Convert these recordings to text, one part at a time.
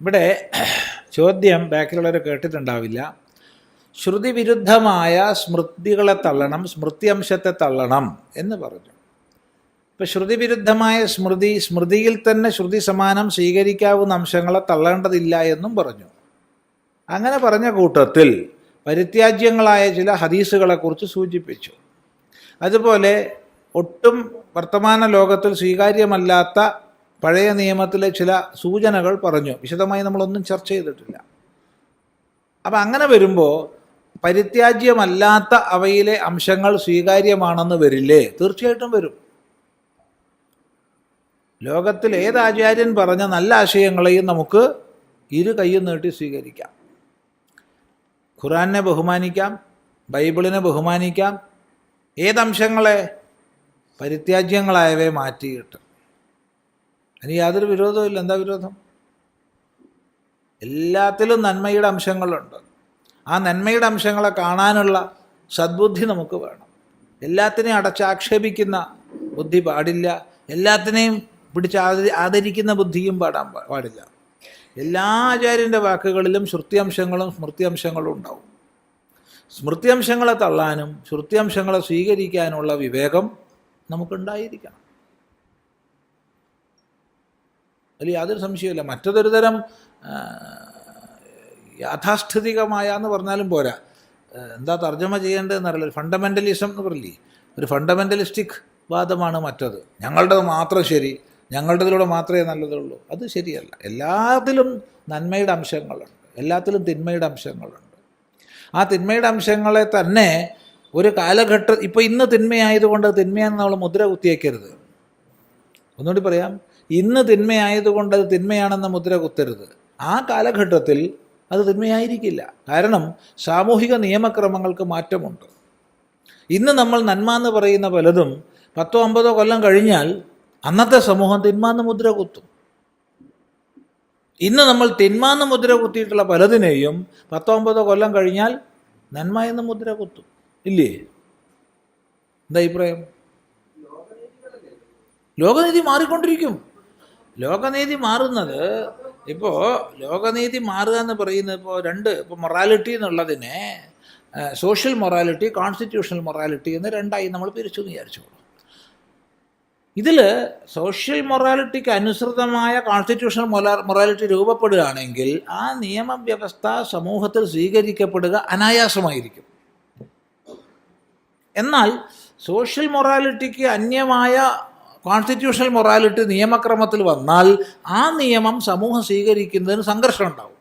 ഇവിടെ ചോദ്യം ബാക്കിലുള്ളവർ കേട്ടിട്ടുണ്ടാവില്ല. ശ്രുതി വിരുദ്ധമായ സ്മൃതികളെ തള്ളണം സ്മൃതി അംശത്തെ തള്ളണം എന്ന് പറഞ്ഞു. ഇപ്പം ശ്രുതി വിരുദ്ധമായ സ്മൃതി സ്മൃതിയിൽ തന്നെ ശ്രുതി സമാനം സ്വീകരിക്കാവുന്ന അംശങ്ങളെ തള്ളേണ്ടതില്ല എന്നും പറഞ്ഞു. അങ്ങനെ പറഞ്ഞ കൂട്ടത്തിൽ പരിത്യാജ്യങ്ങളായ ചില ഹദീസുകളെക്കുറിച്ച് സൂചിപ്പിച്ചു. അതുപോലെ ഒട്ടും വർത്തമാന ലോകത്തിൽ സ്വീകാര്യമല്ലാത്ത പഴയ നിയമത്തിലെ ചില സൂചനകൾ പറഞ്ഞു. വിശദമായി നമ്മളൊന്നും ചർച്ച ചെയ്തിട്ടില്ല. അപ്പം അങ്ങനെ വരുമ്പോൾ പരിത്യാജ്യമല്ലാത്ത അവയിലെ അംശങ്ങൾ സ്വീകാര്യമാണെന്ന് വരില്ലേ? തീർച്ചയായിട്ടും വരും. ലോകത്തിൽ ഏത് ആചാര്യൻ പറഞ്ഞ നല്ല ആശയങ്ങളെയും നമുക്ക് ഇരു കൈയും നീട്ടി സ്വീകരിക്കാം. ഖുറാനെ ബഹുമാനിക്കാം ബൈബിളിനെ ബഹുമാനിക്കാം ഏതംശങ്ങളെ പരിത്യാജ്യങ്ങളായവയെ മാറ്റിയിട്ട്. അതിന് യാതൊരു വിരോധവും എന്താ വിരോധം? എല്ലാത്തിലും നന്മയുടെ അംശങ്ങളുണ്ട്. ആ നന്മയുടെ അംശങ്ങളെ കാണാനുള്ള സദ്ബുദ്ധി നമുക്ക് വേണം. എല്ലാത്തിനെയും അടച്ചാക്ഷേപിക്കുന്ന ബുദ്ധി പാടില്ല. എല്ലാത്തിനെയും പിടിച്ച് ആദരി ആദരിക്കുന്ന ബുദ്ധിയും പാടാൻ പാടില്ല. എല്ലാ ആചാര്യന്റെ വാക്കുകളിലും ശ്രുതി അംശങ്ങളും സ്മൃതി അംശങ്ങളും ഉണ്ടാവും. സ്മൃതി അംശങ്ങളെ തള്ളാനും ശ്രുതി അംശങ്ങളെ സ്വീകരിക്കാനുള്ള വിവേകം നമുക്കുണ്ടായിരിക്കണം. അതിൽ യാതൊരു സംശയമില്ല മറ്റതൊരു തരം യാഥാസ്ഥിതികമായ എന്ന് പറഞ്ഞാലും പോരാ. എന്താ തർജമ ചെയ്യേണ്ടതെന്ന് അറിയില്ല. ഫണ്ടമെന്റലിസം എന്ന് പറയില്ലേ ഒരു ഫണ്ടമെന്റലിസ്റ്റിക് വാദമാണ് മറ്റത്. ഞങ്ങളുടേത് മാത്രം ശരി ഞങ്ങളുടേതിലൂടെ മാത്രമേ നല്ലതുള്ളൂ. അത് ശരിയല്ല. എല്ലാത്തിലും നന്മയുടെ അംശങ്ങളുണ്ട്. എല്ലാത്തിലും തിന്മയുടെ അംശങ്ങളുണ്ട്. ആ തിന്മയുടെ അംശങ്ങളെ തന്നെ ഒരു കാലഘട്ട ഇപ്പോൾ ഇന്ന് തിന്മയായതുകൊണ്ട് തിന്മയാണെന്ന് നമ്മൾ മുദ്ര കുത്തിയേക്കരുത്. ഒന്നുകൂടി പറയാം. ഇന്ന് തിന്മയായതുകൊണ്ട് അത് തിന്മയാണെന്ന മുദ്ര കുത്തരുത്. ആ കാലഘട്ടത്തിൽ അത് തിന്മയായിരിക്കില്ല. കാരണം സാമൂഹിക നിയമക്രമങ്ങൾക്ക് മാറ്റമുണ്ട്. ഇന്ന് നമ്മൾ നന്മ എന്ന് പറയുന്ന പലതും പത്തോ അമ്പതോ കൊല്ലം കഴിഞ്ഞാൽ അന്നത്തെ സമൂഹം തിന്മാന്ന് മുദ്ര കുത്തും. ഇന്ന് നമ്മൾ തിന്മാന്ന് മുദ്ര കുത്തിയിട്ടുള്ള പലതിനെയും പത്തോ അമ്പതോ കൊല്ലം കഴിഞ്ഞാൽ നന്മ എന്ന് മുദ്ര കുത്തും. ഇല്ലേ? എന്താ അഭിപ്രായം? ലോകനീതി മാറിക്കൊണ്ടിരിക്കും. ലോകനീതി മാറുന്നത് ഇപ്പോൾ ലോകനീതി മാറുക എന്ന് പറയുന്നത് ഇപ്പോൾ രണ്ട് ഇപ്പോൾ മൊറാലിറ്റി എന്നുള്ളതിനെ സോഷ്യൽ മൊറാലിറ്റി കോൺസ്റ്റിറ്റ്യൂഷണൽ മൊറാലിറ്റി എന്ന് രണ്ടായി നമ്മൾ പിരിച്ചു വിചാരിച്ചോളൂ ഇതിൽ സോഷ്യൽ മൊറാലിറ്റിക്ക് അനുസൃതമായ കോൺസ്റ്റിറ്റ്യൂഷണൽ മൊറാ മൊറാലിറ്റി രൂപപ്പെടുകയാണെങ്കിൽ ആ നിയമവ്യവസ്ഥ സമൂഹത്തിൽ സ്വീകരിക്കപ്പെടുക അനായാസമായിരിക്കും. എന്നാൽ സോഷ്യൽ മൊറാലിറ്റിക്ക് അന്യമായ കോൺസ്റ്റിറ്റ്യൂഷണൽ മൊറാലിറ്റി നിയമക്രമത്തിൽ വന്നാൽ ആ നിയമം സമൂഹം സ്വീകരിക്കുന്നതിന് സംഘർഷം ഉണ്ടാവും.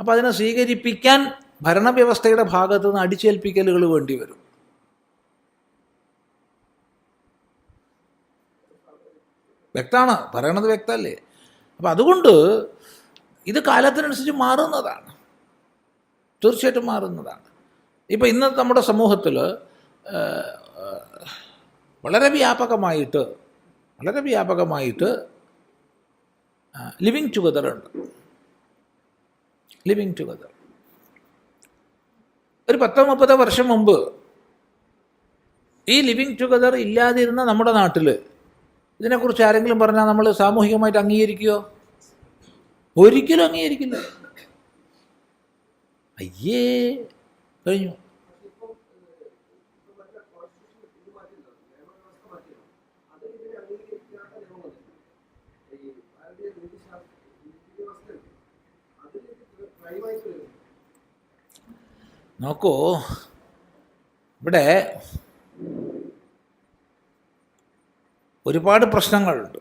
അപ്പോൾ അതിനെ സ്വീകരിപ്പിക്കാൻ ഭരണവ്യവസ്ഥയുടെ ഭാഗത്തു നിന്ന് അടിച്ചേൽപ്പിക്കലുകൾ വേണ്ടി വരും. വ്യക്തമാണ് പറയണത് വ്യക്തമല്ലേ അപ്പം അതുകൊണ്ട് ഇത് കാലത്തിനനുസരിച്ച് മാറുന്നതാണ്. തീർച്ചയായിട്ടും മാറുന്നതാണ്. ഇപ്പം ഇന്ന് നമ്മുടെ സമൂഹത്തിൽ വളരെ വ്യാപകമായിട്ട് വളരെ വ്യാപകമായിട്ട് ലിവിങ് ടുഗദർ ഉണ്ട്. ലിവിങ് ടുഗദർ ഒരു പത്തോ മുപ്പതോ വർഷം മുമ്പ് ഈ ലിവിങ് ടുഗദർ ഇല്ലാതിരുന്ന നമ്മുടെ നാട്ടിൽ ഇതിനെക്കുറിച്ച് ആരെങ്കിലും പറഞ്ഞാൽ നമ്മൾ സാമൂഹികമായിട്ട് അംഗീകരിക്കുകയോ ഒരിക്കലും അംഗീകരിക്കില്ല. അയ്യേ കഴിഞ്ഞു. നോക്കൂ. ഇവിടെ ഒരുപാട് പ്രശ്നങ്ങളുണ്ട്.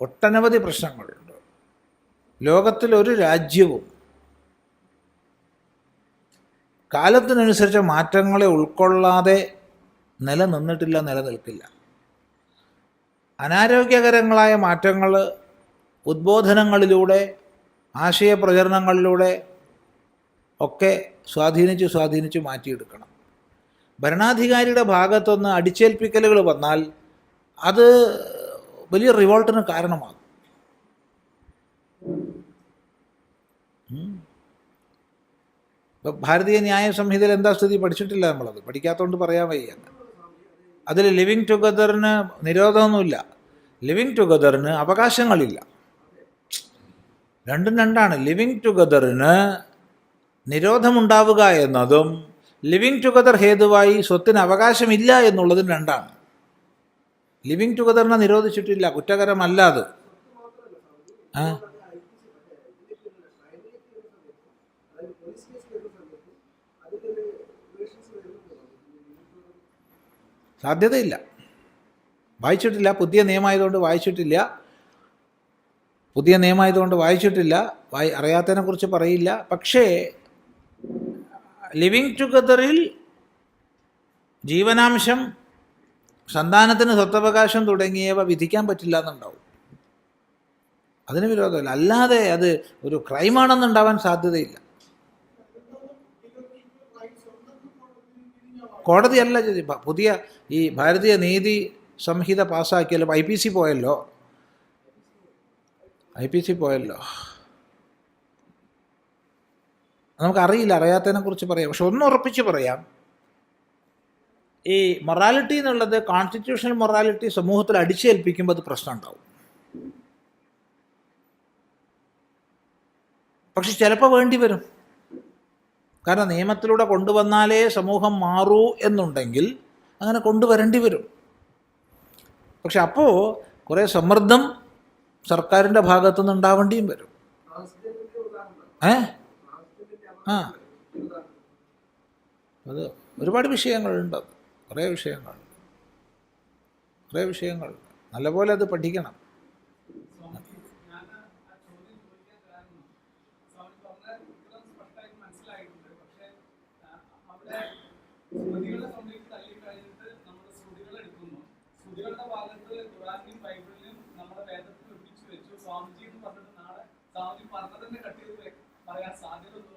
ഒട്ടനവധി പ്രശ്നങ്ങളുണ്ട്. ലോകത്തിലൊരു രാജ്യവും കാലത്തിനനുസരിച്ച മാറ്റങ്ങളെ ഉൾക്കൊള്ളാതെ നിലനിന്നിട്ടില്ല നിലനിൽക്കില്ല. അനാരോഗ്യകരങ്ങളായ മാറ്റങ്ങൾ ഉദ്ബോധനങ്ങളിലൂടെ ആശയപ്രചരണങ്ങളിലൂടെ ഒക്കെ സ്വാധീനിച്ച് സ്വാധീനിച്ച് മാറ്റിയെടുക്കണം. ഭരണാധികാരിയുടെ ഭാഗത്തുനിന്ന് അടിച്ചേൽപ്പിക്കലുകൾ വന്നാൽ അത് വലിയ റിവോൾട്ടിന് കാരണമാകും. ഇപ്പം ഭാരതീയ ന്യായ സംഹിതയിൽ എന്താ സ്ഥിതി? പഠിച്ചിട്ടില്ല നമ്മളത്. പഠിക്കാത്തതുകൊണ്ട് പറയാൻ വയ്യ അതിൽ ലിവിങ് ടുഗദറിന് നിരോധമൊന്നുമില്ല. ലിവിങ് ടുഗദറിന് അവകാശങ്ങളില്ല. രണ്ടും രണ്ടാണ്. ലിവിങ് ടുഗദറിന് നിരോധമുണ്ടാവുക എന്നതും ലിവിങ് ടുഗദർ ഹേതുവായി സ്വത്തിന് അവകാശമില്ല എന്നുള്ളതും രണ്ടാണ്. ലിവിങ് ടുഗദറിനെ നിരോധിച്ചിട്ടില്ല കുറ്റകരമല്ല അത്. സാധ്യതയില്ല. വായിച്ചിട്ടില്ല പുതിയ നിയമമായതുകൊണ്ട് വായിച്ചിട്ടില്ല. പുതിയ നിയമമായതുകൊണ്ട് വായിച്ചിട്ടില്ല. വായി അറിയാത്തതിനെ കുറിച്ച് പറയില്ല. പക്ഷേ ലിവിങ് ടുഗദറിൽ ജീവനാംശം സന്താനത്തിന് സ്വത്തവകാശം തുടങ്ങിയവ വിധിക്കാൻ പറ്റില്ല എന്നുണ്ടാവും. അതിന് വിരോധമില്ല. അല്ലാതെ അത് ഒരു ക്രൈമാണെന്നുണ്ടാവാൻ സാധ്യതയില്ല. കോടതിയല്ല പുതിയ ഈ ഭാരതീയ നീതി സംഹിത പാസ്സാക്കിയല്ലോ ഐ പി സി പോയല്ലോ. ഐ പി സി പോയല്ലോ. നമുക്കറിയില്ല അറിയാത്തതിനെ കുറിച്ച് പറയാം. പക്ഷെ ഒന്ന് ഉറപ്പിച്ച് പറയാം. ഈ മൊറാലിറ്റി എന്നുള്ളത് കോൺസ്റ്റിറ്റ്യൂഷണൽ മൊറാലിറ്റി സമൂഹത്തിൽ അടിച്ചേൽപ്പിക്കുമ്പോൾ അത് പ്രശ്നം ഉണ്ടാവും. പക്ഷെ ചിലപ്പോൾ വേണ്ടി വരും. കാരണം നിയമത്തിലൂടെ കൊണ്ടുവന്നാലേ സമൂഹം മാറൂ എന്നുണ്ടെങ്കിൽ അങ്ങനെ കൊണ്ടുവരേണ്ടി വരും. പക്ഷെ അപ്പോൾ കുറേ സമ്മർദ്ദം സർക്കാരിന്റെ ഭാഗത്തുനിന്ന് ഉണ്ടാവേണ്ടിയും വരും. ഏ? ആ. അത് ഒരുപാട് വിഷയങ്ങളുണ്ട്. അത് കുറേ വിഷയങ്ങളുണ്ട്. കുറേ വിഷയങ്ങൾ നല്ലപോലെ അത് പഠിക്കണം. സ്മൃതികളെ കംപ്ലീറ്റ്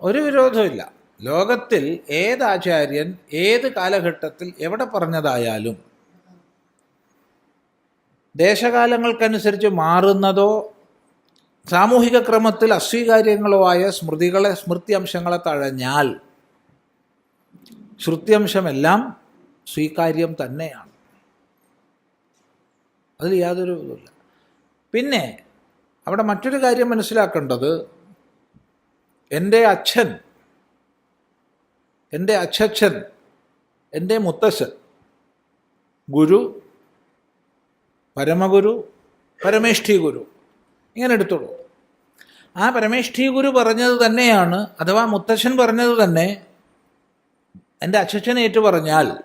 ഒരു വിരോധമില്ല ലോകത്തിൽ ഏത് ആചാര്യൻ ഏത് കാലഘട്ടത്തിൽ എവിടെ പറഞ്ഞതായാലും ദേശകാലങ്ങൾക്കനുസരിച്ച് മാറുന്നതോ സാമൂഹിക ക്രമത്തിൽ അസ്വീകാര്യങ്ങളോ ആയ സ്മൃതികളെ സ്മൃത്യംശങ്ങളെ തഴഞ്ഞാൽ ശ്രുത്യംശമെല്ലാം സ്വീകാര്യം തന്നെയാണ്. അതിൽ യാതൊരു ഇതുമില്ല. പിന്നെ അവിടെ മറ്റൊരു കാര്യം മനസ്സിലാക്കേണ്ടത് എന്റെ അച്ഛൻ എന്റെ അച്ഛൻ എന്റെ മുത്തശ്ശൻ ഗുരു പരമഗുരു പരമേഷ്ഠി ഗുരു ഇങ്ങനെ എടുത്തോളൂ. ആ പരമേഷ്ഠി ഗുരു പറഞ്ഞത് തന്നെയാണ് അഥവാ മുത്തശ്ശൻ പറഞ്ഞത് തന്നെ എന്റെ അച്ഛച്ഛൻ ഏറ്റു പറഞ്ഞാൽ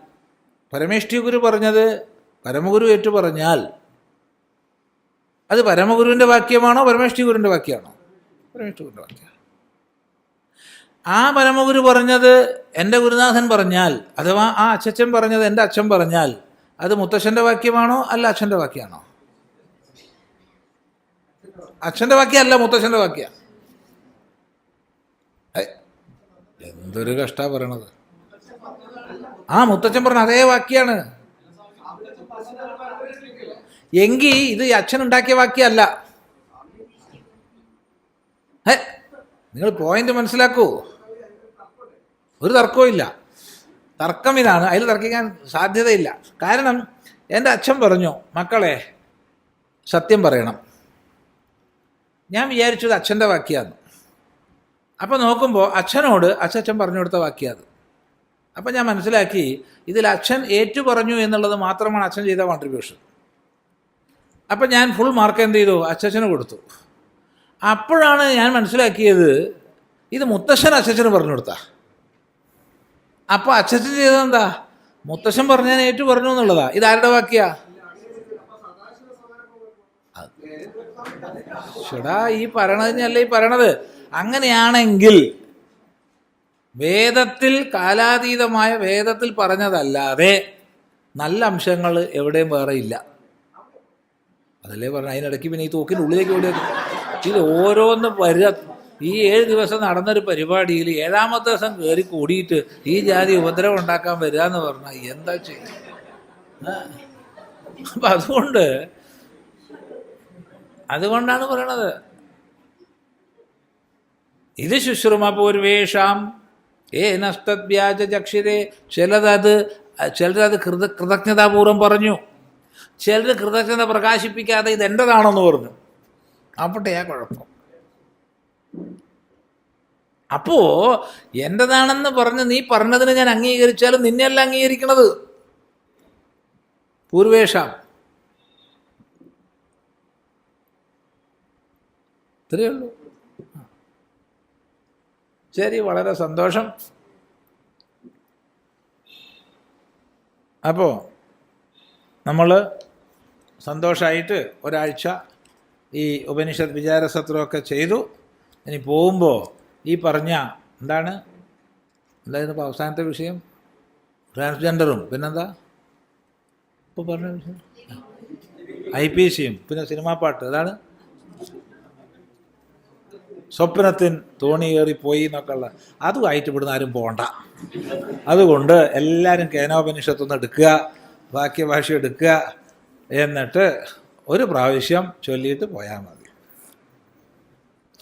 പരമേഷ്ഠി ഗുരു പറഞ്ഞത് പരമഗുരു ഏറ്റു പറഞ്ഞാൽ അത് പരമഗുരുവിന്റെ വാക്യമാണോ പരമേഷ്ഠി ഗുരുവിന്റെ വാക്യമാണോ? പരമേഷ്ഠി ഗുരുവിന്റെ വാക്യമാണ്. ആ പരമഗുരു പറഞ്ഞത് എന്റെ ഗുരുനാഥൻ പറഞ്ഞാൽ അഥവാ ആ അച്ഛൻ പറഞ്ഞത് എന്റെ അച്ഛൻ പറഞ്ഞാൽ അത് മുത്തശ്ശന്റെ വാക്യമാണോ അല്ല അച്ഛന്റെ വാക്യമാണോ? അച്ഛന്റെ വാക്യമല്ല മുത്തശ്ശന്റെ വാക്യ. എന്തൊരു കഷ്ടാ പറയണത്. ആ മുത്തച്ഛൻ പറഞ്ഞ അതേ വാക്യാണ്. എങ്കിൽ ഇത് അച്ഛൻ ഉണ്ടാക്കിയ വാക്യമല്ല. നിങ്ങൾ പോയിന്റ് മനസ്സിലാക്കൂ. ഒരു തർക്കവും ഇല്ല. തർക്കം ഇതാണ്. അതിൽ തർക്കിക്കാൻ സാധ്യതയില്ല. കാരണം എന്റെ അച്ഛൻ പറഞ്ഞു മക്കളെ സത്യം പറയണം. ഞാൻ വിചാരിച്ചത് അച്ഛന്റെ വാക്യാന്ന്. അപ്പോൾ നോക്കുമ്പോൾ അച്ഛനോട് അച്ഛൻ പറഞ്ഞു കൊടുത്ത വാക്യം അത് അപ്പം ഞാൻ മനസ്സിലാക്കി ഇതിൽ അച്ഛൻ ഏറ്റു പറഞ്ഞു എന്നുള്ളത് മാത്രമാണ് അച്ഛൻ ചെയ്ത കോൺട്രിബ്യൂഷൻ അപ്പം ഞാൻ ഫുൾ മാർക്ക് എന്ത് ചെയ്തു അച്ഛന് കൊടുത്തു. അപ്പോഴാണ് ഞാൻ മനസ്സിലാക്കിയത് ഇത് മുത്തശ്ശൻ അച്ഛന് പറഞ്ഞു കൊടുത്താ. അപ്പോൾ അച്ഛൻ ചെയ്തതെന്താ മുത്തശ്ശൻ പറഞ്ഞാൽ ഏറ്റു പറഞ്ഞു എന്നുള്ളതാ. ഇതാരുടെ വാക്യാ? ഷടാ ഈ പറയണതിനല്ല ഈ പറയണത്? അങ്ങനെയാണെങ്കിൽ വേദത്തിൽ കാലാതീതമായ വേദത്തിൽ പറഞ്ഞതല്ലാതെ നല്ല അംശങ്ങൾ എവിടെയും വേറെ ഇല്ല. അതല്ലേ പറഞ്ഞു? അതിനിടയ്ക്ക് പിന്നെ ഈ തോക്കിന്റെ ഉള്ളിലേക്ക് ഓടി ഇതിൽ ഓരോന്ന് വരിക ഈ ഏഴ് ദിവസം നടന്നൊരു പരിപാടിയിൽ ഏഴാമത്തെ ദിവസം കയറി കൂടിയിട്ട് ഈ ജാതി ഉപദ്രവം ഉണ്ടാക്കാൻ വരിക എന്ന് പറഞ്ഞാൽ എന്താ ചെയ്യുക അപ്പം അതുകൊണ്ട് അതുകൊണ്ടാണ് പറയണത്. ഇത് ശുശ്രുമ പൂർവേഷാം ഏ നഷ്ടവ്യാജ ചക്ഷിരെ ചിലതത് ചിലരത് കൃത കൃതജ്ഞതാപൂർവം പറഞ്ഞു. ചിലർ കൃതജ്ഞത പ്രകാശിപ്പിക്കാതെ ഇത് എന്റെതാണെന്ന് പറഞ്ഞു. അപ്പോട്ടെയാ കുഴപ്പം. അപ്പോ എന്റെതാണെന്ന് പറഞ്ഞ് നീ പറഞ്ഞതിന് ഞാൻ അംഗീകരിച്ചാലും നിന്നെയല്ല അംഗീകരിക്കണത്. പൂർവേഷാം. ഇത്രയേ ഉള്ളൂ. ശരി വളരെ സന്തോഷം. അപ്പോൾ നമ്മൾ സന്തോഷമായിട്ട് ഒരാഴ്ച ഈ ഉപനിഷത്ത് വിചാരസത്രമൊക്കെ ചെയ്തു. ഇനി പോകുമ്പോൾ ഈ പറഞ്ഞ എന്താണ്? എന്തായിരുന്നു ഇപ്പോൾ അവസാനത്തെ വിഷയം? ട്രാൻസ്ജെൻഡറും. പിന്നെന്താ? ഇപ്പോൾ പറഞ്ഞ വിഷയം? ഐ പി സിയും. പിന്നെ സിനിമാ പാട്ട്. അതാണ് സ്വപ്നത്തിൻ തോണി പോയി എന്നൊക്കെ ഉള്ള അതുമായിട്ട് ഇവിടുന്ന് ആരും പോകണ്ട അതുകൊണ്ട് എല്ലാവരും കേനോപനിഷത്തൊന്ന് എടുക്കുക. വാക്യഭാഷ എടുക്കുക എന്നിട്ട് ഒരു പ്രാവശ്യം ചൊല്ലിയിട്ട് പോയാൽ മതി.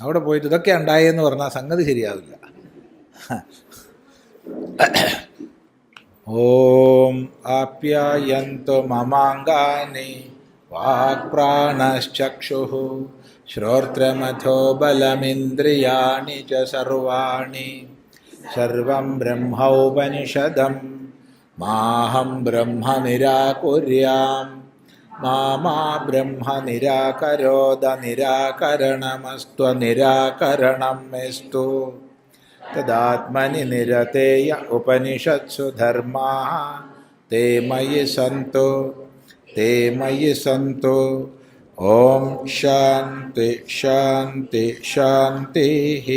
അവിടെ പോയിട്ട് ഇതൊക്കെ ഉണ്ടായെന്ന് പറഞ്ഞാൽ സംഗതി ശരിയാവില്ല. ഓം ആപ്യായന്തു മമാങ്കാനി വാക്പ്രാണശ്ചക്ഷു ശ്രോത്രമഥോ ബലമിന്ദ്രിയാണി ച സർവാണി. സർവം ബ്രഹ്മോപനിഷദം മാഹം ബ്രഹ്മ നിരാകുര്യാം മാമാ ബ്രഹ്മ നിരാകരോദ നിരാകരണമസ്ത്വ നിരാകരണം മെസ്തു തദാത്മനി നിരതേയ ഉപനിഷത്സു ധർമാ ते मयि सन्तु ते मयि सन्तु ॐ शान्ति शान्ति शान्तिः